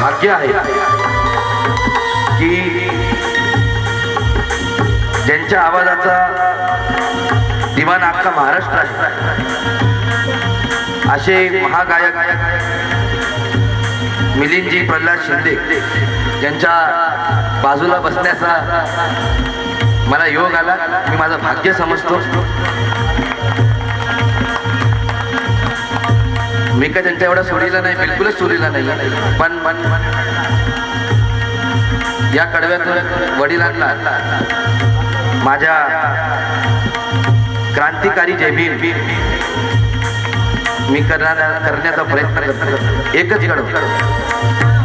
भाग्य आहे की ज्यांच्या आवाजाचा दिवाण अख्खा महाराष्ट्र आहे. असे महागायक मिलिंदजी प्रल्हाद शिंदे यांच्या बाजूला बसण्याचा मला योग आला. मी माझं भाग्य समजतो. मी काय त्यांच्या एवढा सुरीला नाही बिलकुलच सुरीला नाही. पण पण या कडव्यातून वडिलांना माझ्या क्रांतिकारी जय मी करणार करण्याचा प्रयत्न करतो एकच कडव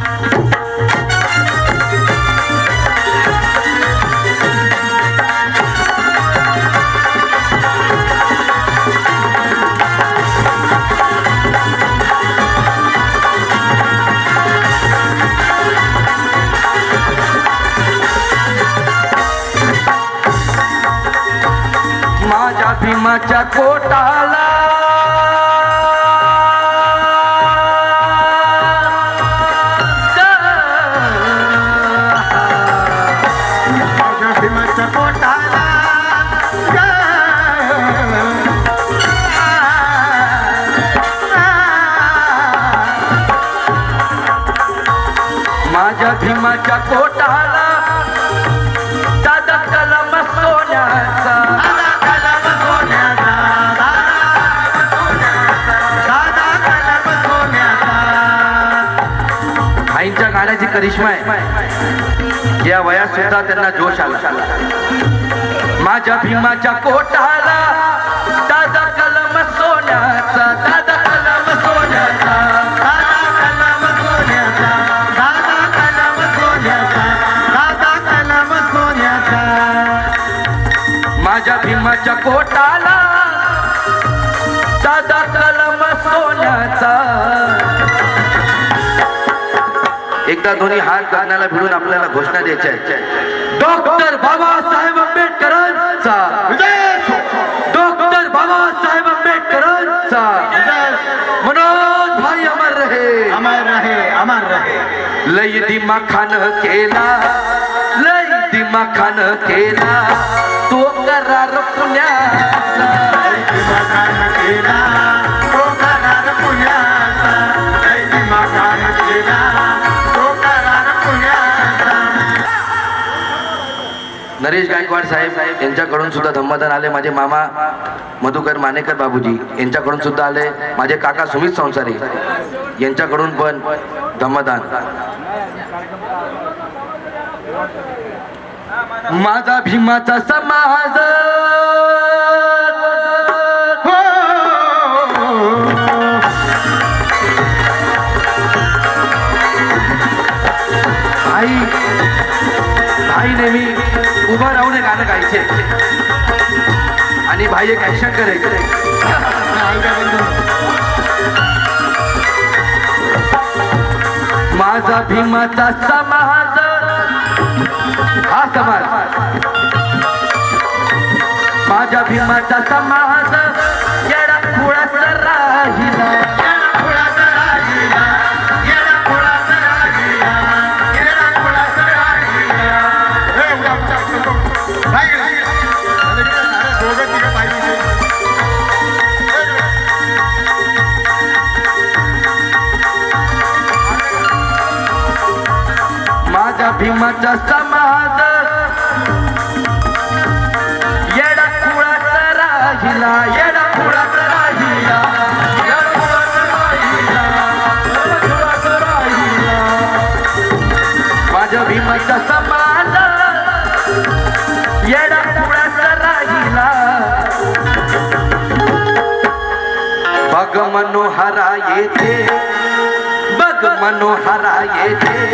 भीमाच्या कोटाला करिश्मा आहे. या वयात सुद्धा त्यांना जोश आला. माझ्या भीमाच्या कोटाला दादा कलम सोन्याचा दादा कलम सोन्याचा दादा कलम सोन्याचा दादा कलम सोन्याचा दादा कलम सोन्याचा. माझ्या भीमाच्या कोटाला एकदा दोन्ही हात गगनाला भिडून आपल्याला घोषणा द्यायच्या डॉक्टर बाबासाहेब आंबेडकरांचा. डॉक्टर बाबासाहेब आंबेडकरांचा. मनोज भाई अमर रहे. अमर रहे अमर रहे. लय दिमाखान केला लय दिमाखान केला. तो करार पुण्याचा दिमाखान केला. नरेश गायकवाड साहेब यांच्याकडून सुद्धा धम्मदान आले. माझे मामा मधुकर मानेकर बाबूजी यांच्याकडून सुद्धा आले. माझे काका सुमित संसारी यांच्याकडून पण धम्मदान. माझा भीमाचा समाज आणि एक ऍक्शन करायचे माझा भीमाचा समाज. हा समाज. माझ्या भीमाचा समाज. भीमाचा समाज. येडा राहिला येडा खुळाचा राहिला. येडा खुळाचा राहिला, राहिला. येडा खुळाचा राहिला. बघ मनोहरा येते बघ मनोहरा येते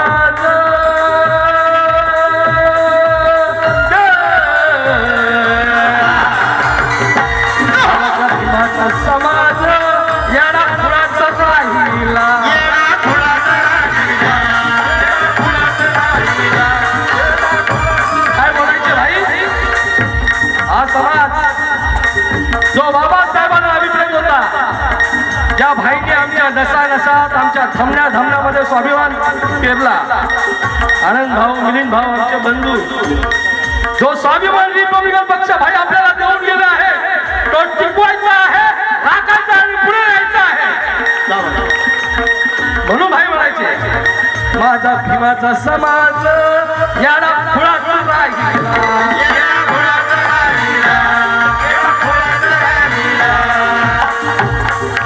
आमच्या धमण्या धमण्यामध्ये स्वाभिमान पेरला. आनंद भाऊ मिलिंद भाऊ आमचे बंधू. जो स्वाभिमान रिपब्लिकन पक्ष भाई आपल्याला देऊन गेला आहे तो टिकवायचा आहे राखायचा आणि पुढे यायचा आहे. म्हणून भाई म्हणायचे माझा भीमाचा समाज याला फुळाचा राहिला.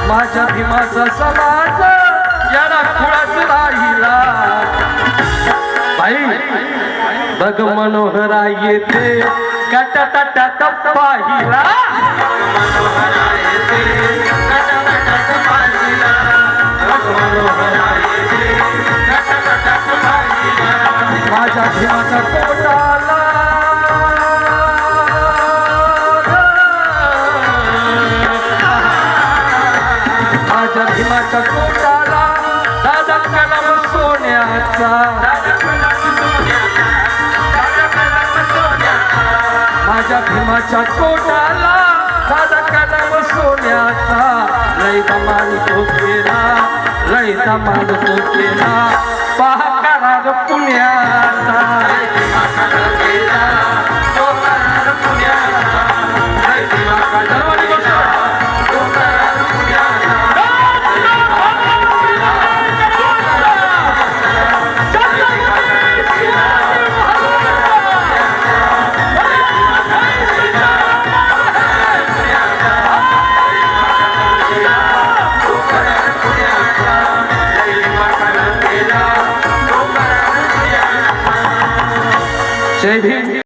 माझ्या भीमाचा समाज याला खुळाच राहिला बघ मनोहरा येते कटाटाटा पाहिला माझ्या भीमाच्या पोटाला माझ्या सोन्याचा माझ्या भीमाच्या कोटाला दादा कदम सोन्याचा. लय दमान तो केला लय दमान तो केला पहा करार पुण्याचा